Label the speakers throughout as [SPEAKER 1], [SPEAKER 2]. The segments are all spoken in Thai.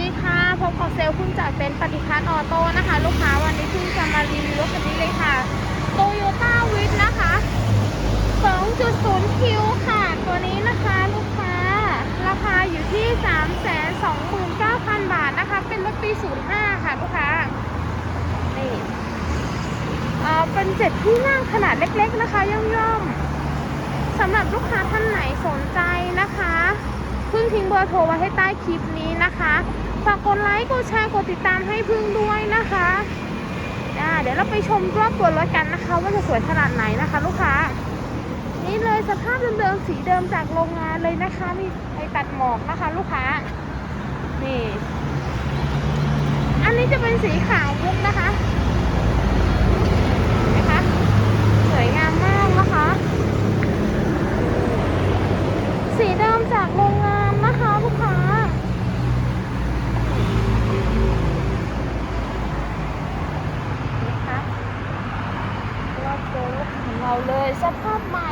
[SPEAKER 1] ดีค่ะพบกับเซลล์คุณจากเป็นปฏิคันออโต้นะคะ ลูกค้าวันนี้เพิ่งจะมารีวิวรถคันนี้เลยค่ะโตโยต้าวิทนะคะ 2.0 คิวค่ะ ตัวนี้นะคะลูกค้า ราคาอยู่ที่ 329,000 บาทนะคะ เป็นรถปี 05 ค่ะลูกค้า นี่เอ่อเป็นเจ็ดที่นั่งขนาดเล็กๆนะคะ ย่อมๆสำหรับลูกค้าท่านไหนสนใจนะคะพึ่งทิ้งเบอร์โทรไว้ให้ใต้คลิปนี้นะคะ ฝากกดไลค์กดแชร์กดติดตามให้พึ่งด้วยนะคะเดี๋ยวเราไปชมรอบตัวรถกันนะคะ ว่าจะสวยขนาดไหนนะคะ ลูกค้า นี่เลยสภาพเดิมๆสีเดิมจากโรงงานเลยนะคะ มีไอตัดหมอกนะคะ ลูกค้า นี่ อันนี้จะเป็นสีขาวมุกนะคะนะคะ สวยงามมากนะคะ สีเดิมจากโรงงานนะคะ ลูกค้า เลยสภาพใหม่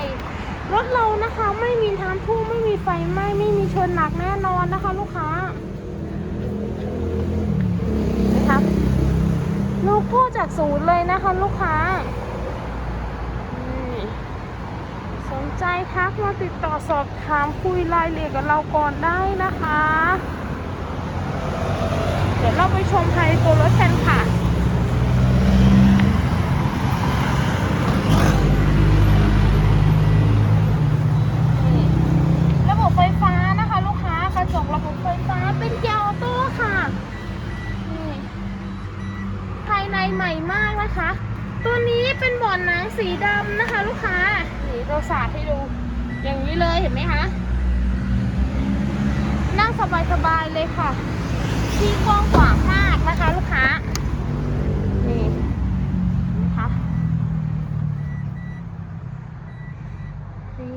[SPEAKER 1] รถเรานะคะไม่มีทางพุ่งไม่มีไฟไหม้ไม่มีชนหนักแน่นอนนะคะ ลูกค้านะคะโลโก้จากศูนย์เลยนะคะ ลูกค้าสนใจทักมาติดต่อสอบถามคุยรายละเอียดกับเราก่อนได้นะคะ เดี๋ยวเราไปชมภายในตัวรถกันค่ะ นี่ระบบไฟฟ้านะคะ ลูกค้ากระจกระบบไฟฟ้าเป็นเกียร์ออโต้ค่ะนี่ภาย ในใหม่มากนะคะ ตัวนี้เป็นเบอนหนังสีดำนะคะ ลูกค้านี่เราสาดให้ดู อย่างนี้เลยเห็นไหมคะ นั่งสบายๆเลยค่ะ ที่กว้างขวางมากนะคะ ลูกค้า นี่นะคะนี่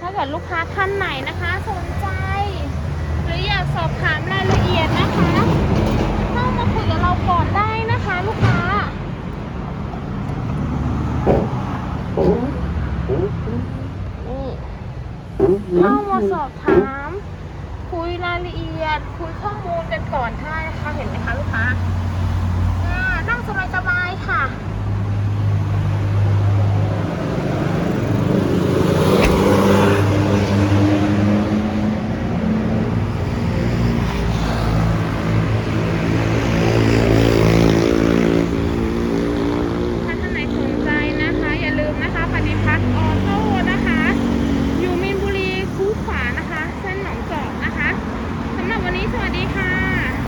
[SPEAKER 1] ถ้าเกิดลูกค้าท่านไหนนะคะ สนใจ หรืออยากสอบถามรายละเอียดนะคะเข้ามาคุยกับเราก่อนได้นะคะ ลูกค้านี่เข้ามา สอบถาม คุยรายละเอียด คุยข้อมูลกันก่อนได้นะคะเห็นไหมคะลูกค้า